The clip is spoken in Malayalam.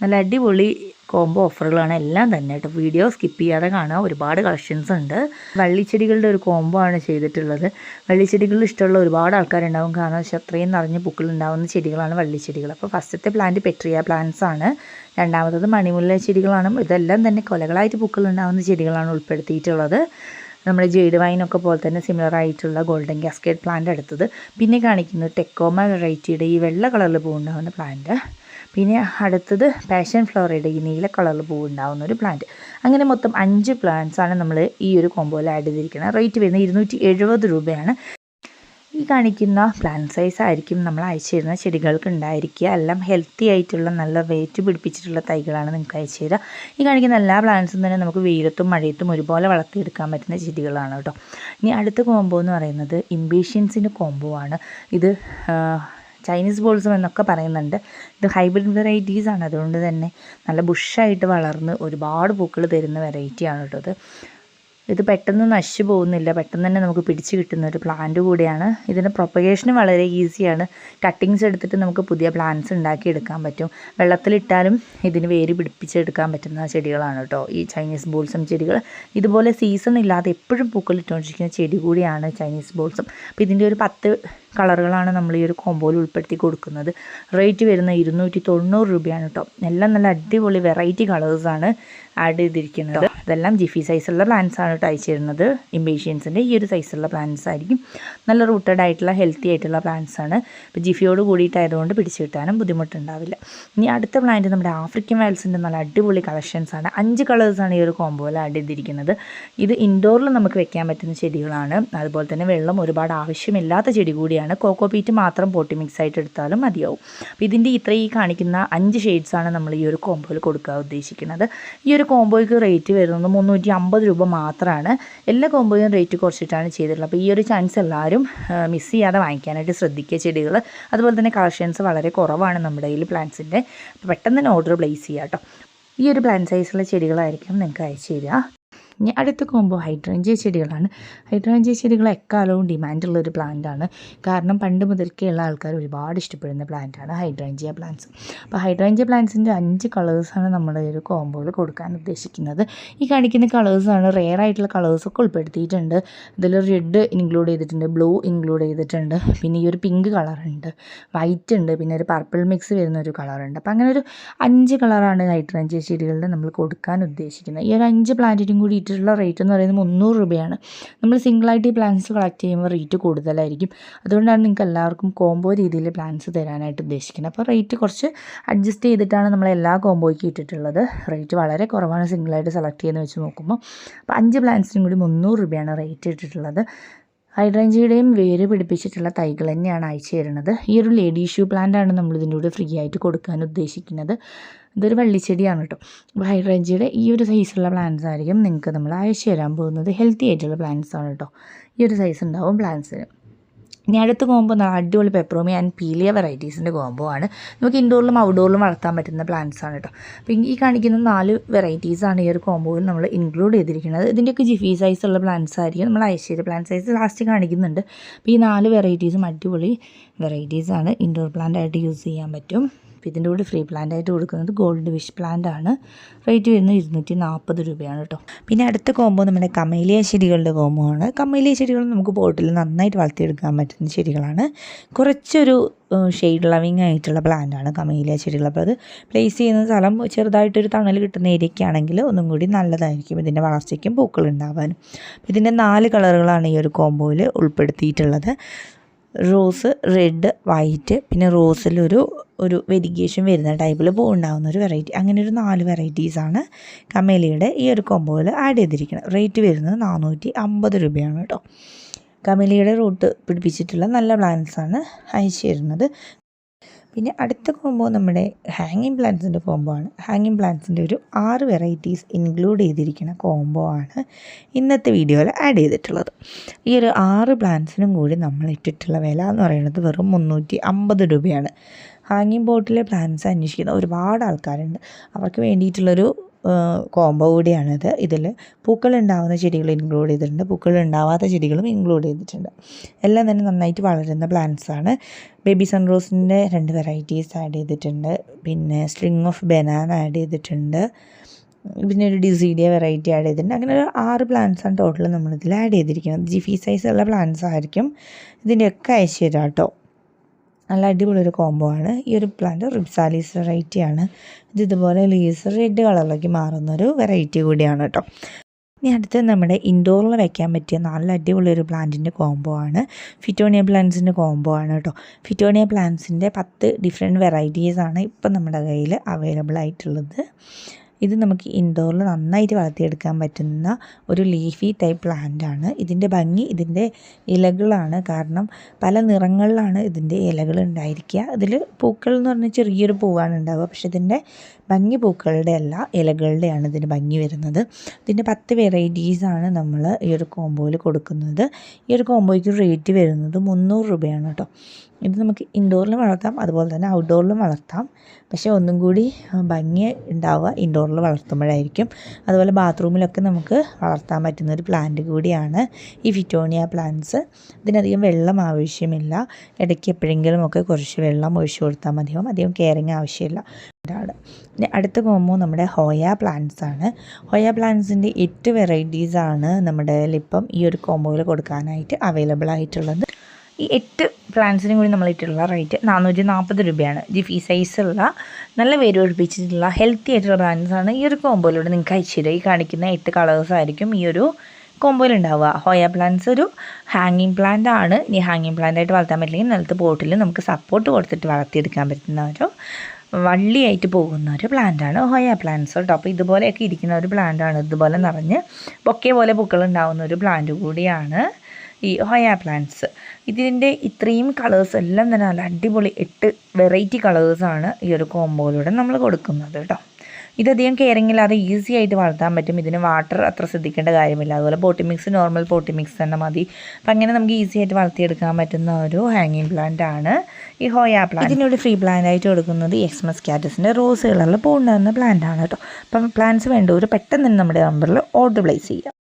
നല്ല അടിപൊളി കോംബോ ഓഫറുകളാണ് എല്ലാം തന്നെ കേട്ടോ. വീഡിയോ സ്കിപ്പ് ചെയ്യാതെ കാണുക ഒരുപാട് കളക്ഷൻസ് ഉണ്ട്. വള്ളിച്ചെടികളുടെ ഒരു കോംബോ ആണ് ചെയ്തിട്ടുള്ളത്. വള്ളിച്ചെടികളിൽ ഇഷ്ടമുള്ള ഒരുപാട് ആൾക്കാരുണ്ടാവും. കാരണം വെച്ചാൽ അത്രയും നിറഞ്ഞ പൂക്കളുണ്ടാവുന്ന ചെടികളാണ് വള്ളിച്ചെടികൾ. അപ്പോൾ ഫസ്റ്റത്തെ പ്ലാന്റ് പെട്രിയ പ്ലാന്റ്സ് ആണ്. രണ്ടാമത്തത് മണിമുല്ല ചെടികളാണ്. ഇതെല്ലാം തന്നെ കൊലകളായിട്ട് പൂക്കളുണ്ടാവുന്ന ചെടികളാണ് ഉൾപ്പെടുത്തിയിട്ടുള്ളത്. നമ്മുടെ ജെയ്ഡ് വൈനൊക്കെ പോലെ തന്നെ സിമിലർ ആയിട്ടുള്ള ഗോൾഡൻ കാസ്കേഡ് പ്ലാന്റ് എടുത്തത് പിന്നെ കാണിക്കുന്നത് ടെക്കോമ വെറൈറ്റിയുടെ ഈ വെള്ള കളറിൽ പൂവുണ്ടാകുന്ന പ്ലാന്റ് പിന്നെ അടുത്തത് പാഷൻ ഫ്ലോറയുടെ ഈ നീല കളറിൽ പൂവുണ്ടാകുന്ന ഒരു പ്ലാന്റ് അങ്ങനെ മൊത്തം അഞ്ച് പ്ലാന്റ്സ് ആണ് നമ്മൾ ഈ ഒരു കോമ്പോയിൽ ആഡ് ചെയ്തിരിക്കുന്നത്. റേറ്റ് വരുന്നത് ഇരുന്നൂറ്റി എഴുപത് രൂപയാണ്. ഈ കാണിക്കുന്ന പ്ലാന്റ് സൈസ് ആയിരിക്കും നമ്മൾ അയച്ചു തരുന്ന ചെടികൾക്ക് ഉണ്ടായിരിക്കുക. എല്ലാം ഹെൽത്തി ആയിട്ടുള്ള നല്ല വെയിറ്റ് പിടിപ്പിച്ചിട്ടുള്ള തൈകളാണ് നിങ്ങൾക്ക് അയച്ചു തരിക. ഈ കാണിക്കുന്ന എല്ലാ പ്ലാന്റ്സും തന്നെ നമുക്ക് വെയിലത്തും മഴയത്തും ഒരുപോലെ വളർത്തിയെടുക്കാൻ പറ്റുന്ന ചെടികളാണ് കേട്ടോ. ഇനി അടുത്ത കോമ്പോ എന്ന് പറയുന്നത് ഇംബീഷ്യൻസിന്റെ കോമ്പോ ആണ്. ഇത് ചൈനീസ് ബോൾസും എന്നൊക്കെ പറയുന്നുണ്ട്. ഇത് ഹൈബ്രിഡ് വെറൈറ്റീസ് ആണ്. അതുകൊണ്ട് തന്നെ നല്ല ബുഷായിട്ട് വളർന്ന് ഒരുപാട് പൂക്കൾ തരുന്ന വെറൈറ്റിയാണ് കേട്ടോ ഇത്. ഇത് പെട്ടെന്ന് നശിച്ചു പോകുന്നില്ല. പെട്ടെന്ന് തന്നെ നമുക്ക് പിടിച്ചു കിട്ടുന്ന ഒരു പ്ലാന്റ് കൂടിയാണ്. ഇതിന്റെ പ്രൊപ്പഗേഷന് വളരെ ഈസിയാണ് കട്ടിങ്സ് എടുത്തിട്ട് നമുക്ക് പുതിയ പ്ലാന്റ്സ് ഉണ്ടാക്കിയെടുക്കാൻ പറ്റും. വെള്ളത്തിലിട്ടാലും ഇതിന് വേര് പിടിപ്പിച്ചെടുക്കാൻ പറ്റുന്ന ചെടികളാണ് കേട്ടോ ഈ ചൈനീസ് ബോൾസം ചെടികൾ. ഇതുപോലെ സീസൺ ഇല്ലാതെ എപ്പോഴും പൂക്കൾ ഇട്ടുകൊണ്ടിരിക്കുന്ന ചെടി കൂടിയാണ് ചൈനീസ് ബോൾസം. അപ്പോൾ ഇതിന്റെ ഒരു പത്ത് കളറുകളാണ് നമ്മൾ ഈ ഒരു കോമ്പോയിൽ ഉൾപ്പെടുത്തി കൊടുക്കുന്നത്. റേറ്റ് വരുന്ന ഇരുന്നൂറ്റി തൊണ്ണൂറ് രൂപയാണ് കേട്ടോ എല്ലാം നല്ല അടിപൊളി വെറൈറ്റി കളേഴ്സാണ് ആഡ് ചെയ്തിരിക്കുന്നത്. ഇതെല്ലാം ജിഫി സൈസുള്ള പ്ലാന്റ്സ് ആണ് കേട്ടോ അയച്ചു തരുന്നത്. ഇംബേഷ്യൻസിന്റെ ഈ ഒരു സൈസുള്ള പ്ലാന്റ്സ് ആയിരിക്കും. നല്ല റൂട്ടഡ് ആയിട്ടുള്ള ഹെൽത്തി ആയിട്ടുള്ള പ്ലാന്റ്സ് ആണ്. ഇപ്പോൾ ജിഫിയോട് കൂടിയിട്ടായതുകൊണ്ട് പിടിച്ചു കിട്ടാനും ബുദ്ധിമുട്ടുണ്ടാവില്ല. ഇനി അടുത്ത പ്ലാന്റ് നമ്മുടെ ആഫ്രിക്കൻ വയൽസിന്റെ നല്ല അടിപൊളി കളക്ഷൻസ് ആണ്. അഞ്ച് കളേഴ്സാണ് ഈ ഒരു കോമ്പോയിൽ ആഡ് ചെയ്തിരിക്കുന്നത്. ഇത് ഇൻഡോറിൽ നമുക്ക് വെക്കാൻ പറ്റുന്ന ചെടികളാണ്. അതുപോലെ തന്നെ വെള്ളം ഒരുപാട് ആവശ്യമില്ലാത്ത ചെടി കൂടിയാണ് കോക്കോ പീറ്റ് മാത്രം പോട്ടി മിക്സ് ആയിട്ട് എടുത്താലും മതിയാവും. അപ്പോൾ ഇതിന്റെ ഇത്ര ഈ കാണിക്കുന്ന അഞ്ച് ഷെയ്ഡ്സാണ് നമ്മൾ ഈ ഒരു കോമ്പോയിൽ കൊടുക്കാൻ ഉദ്ദേശിക്കുന്നത്. ഈ ഒരു കോമ്പോയ്ക്ക് റേറ്റ് വരുന്നത് മുന്നൂറ്റി അമ്പത് രൂപ മാത്രമാണ്. എല്ലാ കോംബോയും റേറ്റ് കുറച്ചിട്ടാണ് ചെയ്തിട്ടുള്ളത്. അപ്പോൾ ഈ ഒരു ചാൻസ് എല്ലാവരും മിസ് ചെയ്യാതെ വാങ്ങിക്കാനായിട്ട് ശ്രദ്ധിക്കുക ചെടികൾ. അതുപോലെ തന്നെ കളക്ഷൻസ് വളരെ കുറവാണ് നമ്മുടെ കയ്യിൽ പ്ലാന്റ്സിന്റെ പെട്ടെന്ന് തന്നെ ഓർഡർ പ്ലേസ് ചെയ്യുക കേട്ടോ. ഈ ഒരു പ്ലാന്റ് സൈസുള്ള ചെടികളായിരിക്കും നിങ്ങൾക്ക് അയച്ചു തരിക. ഇനി അടുത്ത കോമ്പോ ഹൈഡ്രേഞ്ചിയ ചെടികളാണ്. ഹൈഡ്രേഞ്ചിയ ചെടികൾ എക്കാലവും ഡിമാൻഡുള്ള ഒരു പ്ലാന്റാണ് കാരണം പണ്ട് മുതൽക്കേ ഉള്ള ആൾക്കാർ ഒരുപാട് ഇഷ്ടപ്പെടുന്ന പ്ലാന്റാണ് ഹൈഡ്രേഞ്ചിയ പ്ലാന്റ്സ് അപ്പോൾ ഹൈഡ്രേഞ്ചിയ പ്ലാന്റ്സിന്റെ അഞ്ച് കളേഴ്സാണ് നമ്മുടെ ഒരു കോമ്പോയിൽ കൊടുക്കാൻ ഉദ്ദേശിക്കുന്നത്. ഈ കാണിക്കുന്ന കളേഴ്സാണ് റെയർ ആയിട്ടുള്ള കളേഴ്സൊക്കെ ഉൾപ്പെടുത്തിയിട്ടുണ്ട്. ഇതിൽ റെഡ് ഇൻക്ലൂഡ് ചെയ്തിട്ടുണ്ട് ബ്ലൂ ഇൻക്ലൂഡ് ചെയ്തിട്ടുണ്ട്. പിന്നെ ഈ ഒരു പിങ്ക് കളറുണ്ട് വൈറ്റ് ഉണ്ട്. പിന്നെ ഒരു പർപ്പിൾ മിക്സ് വരുന്ന ഒരു കളറുണ്ട് അപ്പോൾ അങ്ങനെ ഒരു അഞ്ച് കളറാണ് ഹൈഡ്രേഞ്ചിയ ചെടികളുടെ നമ്മൾ കൊടുക്കാൻ ഉദ്ദേശിക്കുന്നത്. ഈ ഒരു അഞ്ച് പ്ലാന്റിനും കൂടി ഇട്ടിട്ടുള്ള റേറ്റ് എന്ന് പറയുന്നത് മുന്നൂറ് രൂപയാണ്. നമ്മൾ സിംഗിളായിട്ട് ഈ പ്ലാൻസ് കളക്ട് ചെയ്യുമ്പോൾ റേറ്റ് കൂടുതലായിരിക്കും. അതുകൊണ്ടാണ് നിങ്ങൾക്ക് എല്ലാവർക്കും കോംബോ രീതിയിൽ പ്ലാൻസ് തരാനായിട്ട് ഉദ്ദേശിക്കുന്നത്. അപ്പോൾ റേറ്റ് കുറച്ച് അഡ്ജസ്റ്റ് ചെയ്തിട്ടാണ് നമ്മൾ എല്ലാ കോംബോയ്ക്ക് ഇട്ടിട്ടുള്ളത് റേറ്റ് വളരെ കുറവാണ് സിംഗിളായിട്ട് സെലക്ട് ചെയ്യുന്നത് വെച്ച് നോക്കുമ്പോൾ. അപ്പോൾ അഞ്ച് പ്ലാൻസിനും കൂടി മുന്നൂറ് രൂപയാണ് റേറ്റ് ഇട്ടിട്ടുള്ളത്. ഹൈഡ്രേഞ്ചിയുടെയും വേര് പിടിപ്പിച്ചിട്ടുള്ള തൈകൾ തന്നെയാണ് അയച്ചു തരുന്നത്. ഈ ഒരു ലേഡി ഇഷ്യൂ പ്ലാന്റ് ആണ് നമ്മൾ ഇതിന്റെ കൂടെ ഫ്രീ ആയിട്ട് കൊടുക്കാൻ ഉദ്ദേശിക്കുന്നത്. ഇതൊരു വള്ളിച്ചെടിയാണ് കേട്ടോ. അപ്പോൾ ഹൈഡ്രഞ്ചിയുടെ ഈ ഒരു സൈസുള്ള പ്ലാന്റ്സ് ആയിരിക്കും നിങ്ങൾക്ക് നമ്മൾ അയച്ചു തരാൻ പോകുന്നത്. ഹെൽത്തി ആയിട്ടുള്ള പ്ലാന്റ്സ് ആണ് കേട്ടോ. ഈ ഒരു സൈസ് ഉണ്ടാവും പ്ലാന്റ്സിന് ഇനി അടുത്ത കോമ്പോ അടിപൊളി പെപ്പറോമി ആൻഡ് പീലിയ വെറൈറ്റീസിന്റെ കോമ്പോ ആണ്. നമുക്ക് ഇൻഡോറിലും ഔട്ട്ഡോറിലും വളർത്താൻ പറ്റുന്ന പ്ലാന്റ്സ് ആണ് കേട്ടോ അപ്പോൾ ഈ കാണിക്കുന്ന നാല് വെറൈറ്റീസാണ് ഈ ഒരു കോമ്പോയിൽ നമ്മൾ ഇൻക്ലൂഡ് ചെയ്തിരിക്കുന്നത്. ഇതിന്റെയൊക്കെ ജിഫി സൈസ് ഉള്ള പ്ലാന്റ്സ് ആയിരിക്കും. നമ്മൾ ഐശ്വര്യ പ്ലാന്റ് സൈസ് ലാസ്റ്റ് കാണിക്കുന്നുണ്ട്. അപ്പോൾ ഈ നാല് വെറൈറ്റീസും അടിപൊളി വെറൈറ്റീസാണ് ഇൻഡോർ പ്ലാന്റ് ആയിട്ട് യൂസ് ചെയ്യാൻ പറ്റും. അപ്പോൾ ഇതിന്റെ കൂടെ ഫ്രീ പ്ലാന്റ് ആയിട്ട് കൊടുക്കുന്നത് ഗോൾഡ് വിഷ് പ്ലാന്റ് ആണ് റേറ്റ് വരുന്നത് ഇരുന്നൂറ്റി നാൽപ്പത് രൂപയാണ് കേട്ടോ. പിന്നെ അടുത്ത കോമ്പോ നമ്മുടെ കമേലിയ ചെടികളുടെ കോമ്പോ ആണ് കമേലിയ ചെടികൾ നമുക്ക് പോട്ടിൽ നന്നായിട്ട് വളർത്തിയെടുക്കാൻ പറ്റുന്ന ചെടികളാണ്. കുറച്ചൊരു ഷെയ്ഡ് ലവിങ് ആയിട്ടുള്ള പ്ലാന്റാണ് കമേലിയ ചെടികൾ. അപ്പോൾ അത് പ്ലേസ് ചെയ്യുന്ന സ്ഥലം ചെറുതായിട്ടൊരു തണൽ കിട്ടുന്ന ഏരിയയ്ക്കാണെങ്കിൽ ഒന്നും കൂടി നല്ലതായിരിക്കും ഇതിന്റെ വളർച്ചയ്ക്കും പൂക്കൾ ഉണ്ടാവാനും. ഇതിന്റെ നാല് കളറുകളാണ് ഈ ഒരു കോമ്പോയിൽ ഉൾപ്പെടുത്തിയിട്ടുള്ളത്. റോസ് റെഡ് വൈറ്റ് പിന്നെ റോസിലൊരു ഒരു വെരിഗേഷൻ വരുന്ന ടൈപ്പിൽ പൂ ഉണ്ടാകുന്ന ഒരു വെറൈറ്റി. അങ്ങനെ ഒരു നാല് വെറൈറ്റീസാണ് കമേലിയുടെ ഈ ഒരു കൊമ്പോയിൽ ആഡ് ചെയ്തിരിക്കുന്നത്. റേറ്റ് വരുന്നത് നാനൂറ്റി അമ്പത് രൂപയാണ് കേട്ടോ. കമേലിയുടെ റൂട്ട് പിടിപ്പിച്ചിട്ടുള്ള നല്ല പ്ലാന്റ്സാണ് അയച്ചു തരുന്നത്. പിന്നെ അടുത്ത കോംബോ നമ്മുടെ ഹാങ്ങിങ് പ്ലാന്റ്സിന്റെ കോംബോ ആണ്. ഹാങ്ങിങ് പ്ലാന്റ്സിന്റെ ഒരു ആറ് വെറൈറ്റീസ് ഇൻക്ലൂഡ് ചെയ്തിരിക്കുന്ന കോംബോ ആണ് ഇന്നത്തെ വീഡിയോയിൽ ആഡ് ചെയ്തിട്ടുള്ളത്. ഈ ഒരു ആറ് പ്ലാന്റ്സിനും കൂടി നമ്മൾ ഇട്ടിട്ടുള്ള വില എന്ന് പറയുന്നത് വെറും മുന്നൂറ്റി അമ്പത് രൂപയാണ്. ഹാങ്ങിങ് ബോട്ടിലെ പ്ലാന്റ്സ് അന്വേഷിക്കുന്ന ഒരുപാട് ആൾക്കാരുണ്ട്. അവർക്ക് വേണ്ടിയിട്ടുള്ളൊരു കോംബോ കൂടിയാണിത്. ഇതിൽ പൂക്കൾ ഉണ്ടാവുന്ന ചെടികൾ ഇൻക്ലൂഡ് ചെയ്തിട്ടുണ്ട്. പൂക്കൾ ഉണ്ടാവാത്ത ചെടികളും ഇൻക്ലൂഡ് ചെയ്തിട്ടുണ്ട്. എല്ലാം തന്നെ നന്നായിട്ട് വളരുന്ന പ്ലാന്റ്സ് ആണ്. ബേബി സൺറോസിന്റെ രണ്ട് വെറൈറ്റീസ് ആഡ് ചെയ്തിട്ടുണ്ട്. പിന്നെ സ്ട്രിങ് ഓഫ് ബനാന ആഡ് ചെയ്തിട്ടുണ്ട്. പിന്നെ ഒരു ഡിസീഡിയ വെറൈറ്റി ആഡ് ചെയ്തിട്ടുണ്ട്. അങ്ങനെ ഒരു ആറ് പ്ലാന്റ്സ് ആണ് ടോട്ടൽ നമ്മളിതിൽ ആഡ് ചെയ്തിരിക്കുന്നത്. ജിഫി സൈസുള്ള പ്ലാന്റ്സ് ആയിരിക്കും ഇതിന്റെയൊക്കെ അയച്ചു തരാം കേട്ടോ നല്ല അടിപൊളി ഒരു കോംബോ ആണ്. ഈ ഒരു പ്ലാന്റ് റിബ്സാലീസ് വെറൈറ്റി ആണ്. ഇത് ഇതുപോലെ ലീസ് റെഡ് കളറിലേക്ക് മാറുന്ന ഒരു വെറൈറ്റി കൂടിയാണ് കേട്ടോ ഇനി അടുത്ത് നമ്മുടെ ഇൻഡോറിൽ വെക്കാൻ പറ്റിയ നല്ല അടിപൊളി ഒരു പ്ലാന്റിന്റെ കോംബോ ആണ്. ഫിറ്റോണിയ പ്ലാന്റ്സിന്റെ കോംബോ ആണ് കേട്ടോ ഫിറ്റോണിയ പ്ലാന്റ്സിന്റെ പത്ത് ഡിഫറെന്റ് വെറൈറ്റീസാണ് ഇപ്പം നമ്മുടെ കയ്യിൽ അവൈലബിൾ ആയിട്ടുള്ളത്. ഇത് നമുക്ക് ഇൻഡോറിൽ നന്നായിട്ട് വളർത്തിയെടുക്കാൻ പറ്റുന്ന ഒരു ലീഫി ടൈപ്പ് പ്ലാന്റ് ആണ്. ഇതിന്റെ ഭംഗി ഇതിന്റെ ഇലകളാണ്. കാരണം പല നിറങ്ങളിലാണ് ഇതിന്റെ ഇലകൾ ഉണ്ടായിരിക്കുക. ഇതിൽ പൂക്കൾ എന്ന് പറഞ്ഞാൽ ചെറിയൊരു പൂവാണ് ഉണ്ടാവുക. പക്ഷേ ഇതിന്റെ ഭംഗി പൂക്കളുടെ അല്ല ഇലകളുടെയാണ് ഇതിന് ഭംഗി വരുന്നത്. ഇതിന്റെ പത്ത് വെറൈറ്റീസാണ് നമ്മൾ ഈ ഒരു കോംബോയിൽ കൊടുക്കുന്നത്. ഈ ഒരു കോംബോയ്ക്ക് റേറ്റ് വരുന്നത് മുന്നൂറ് രൂപയാണ് കേട്ടോ. ഇത് നമുക്ക് ഇൻഡോറിലും വളർത്താം. അതുപോലെ തന്നെ ഔട്ട്ഡോറിലും വളർത്താം. പക്ഷേ ഒന്നും കൂടി ഭംഗി ഉണ്ടാവുക ഇൻഡോറിൽ വളർത്തുമ്പോഴായിരിക്കും. അതുപോലെ ബാത്റൂമിലൊക്കെ നമുക്ക് വളർത്താൻ പറ്റുന്ന ഒരു പ്ലാന്റ് കൂടിയാണ് ഈ ഫിറ്റോണിയ പ്ലാന്റ്സ് ഇതിനധികം വെള്ളം ആവശ്യമില്ല. ഇടയ്ക്ക് എപ്പോഴെങ്കിലും ഒക്കെ കുറച്ച് വെള്ളം ഒഴിച്ചു കൊടുത്താൽ മതിയാവും. അധികം കെയറിങ് ആവശ്യമില്ല. ആണ് പിന്നെ അടുത്ത കോമ്പോ നമ്മുടെ ഹോയ പ്ലാന്റ്സ് ആണ്. ഹോയ പ്ലാന്റ്സിന്റെ എട്ട് വെറൈറ്റീസാണ് നമ്മുടെ ഇപ്പം ഈ ഒരു കോമ്പോയിൽ കൊടുക്കാനായിട്ട് അവൈലബിൾ ആയിട്ടുള്ളത്. ഈ എട്ട് പ്ലാന്റ്സിനും കൂടി നമ്മൾ ഇട്ടിട്ടുള്ള റേറ്റ് നാനൂറ്റി നാൽപ്പത് രൂപയാണ് ജിഫി സൈസുള്ള നല്ല വേര് ഒഴിപ്പിച്ചിട്ടുള്ള ഹെൽത്തി ആയിട്ടുള്ള ആണ് ഈ ഒരു കോമ്പോയിലൂടെ നിങ്ങൾക്ക് അയച്ചു ഈ കാണിക്കുന്ന എട്ട് കളേഴ്സ് ആയിരിക്കും ഈ ഒരു കോമ്പോയിൽ ഉണ്ടാവുക ഹോയ പ്ലാന്റ്സ് ഒരു ഹാങ്ങിങ് പ്ലാന്റ് ആണ്. ഇനി ഹാങ്ങിങ് പ്ലാന്റ് ആയിട്ട് വളർത്താൻ പറ്റില്ലെങ്കിൽ നിലത്ത് പോട്ടിൽ നമുക്ക് സപ്പോർട്ട് കൊടുത്തിട്ട് വളർത്തിയെടുക്കാൻ പറ്റുന്ന ഒരു വള്ളിയായിട്ട് പോകുന്ന ഒരു പ്ലാന്റാണ് ഹോയ പ്ലാന്റ്സ് കേട്ടോ. അപ്പോൾ ഇതുപോലെയൊക്കെ ഇരിക്കുന്ന ഒരു പ്ലാന്റാണ് ഇതുപോലെ നിറഞ്ഞ് ബൊക്കെ പോലെ പൂക്കൾ ഉണ്ടാകുന്ന ഒരു പ്ലാന്റ് കൂടിയാണ് ഈ ഹൊയ പ്ലാന്റ്സ് ഇതിന്റെ ഇത്രയും കളേഴ്സ് എല്ലാം തന്നെ നല്ല അടിപൊളി എട്ട് വെറൈറ്റി കളേഴ്സാണ് ഈ ഒരു കോമ്പോയിലൂടെ നമ്മൾ കൊടുക്കുന്നത് കേട്ടോ. ഇതധികം കെയറിങ് ഇല്ലാതെ ഈസി ആയിട്ട് വളർത്താൻ പറ്റും. ഇതിന് വാട്ടർ അത്ര ശ്രദ്ധിക്കേണ്ട കാര്യമില്ല. അതുപോലെ potting mix normal potting mix തന്നെ മതി. അപ്പം അങ്ങനെ നമുക്ക് ഈസി ആയിട്ട് വളർത്തിയെടുക്കാൻ പറ്റുന്ന ഒരു ഹാങ്ങിങ് പ്ലാന്റ് ആണ് ഈ ഹോയ പ്ലാന്റ് ഇതിനൊരു ഫ്രീ പ്ലാന്റ് ആയിട്ട് കൊടുക്കുന്നത് എക്സ്മസ് കാറ്റസിന്റെ റോസ് കളറിൽ പൂണ്ടാകുന്ന പ്ലാന്റ് ആണ് കേട്ടോ. അപ്പം പ്ലാന്റ്സ് വേണ്ടവർ പെട്ടെന്ന് തന്നെ നമ്മുടെ നമ്പറിൽ ഓർഡർ പ്ലേസ് ചെയ്യാം.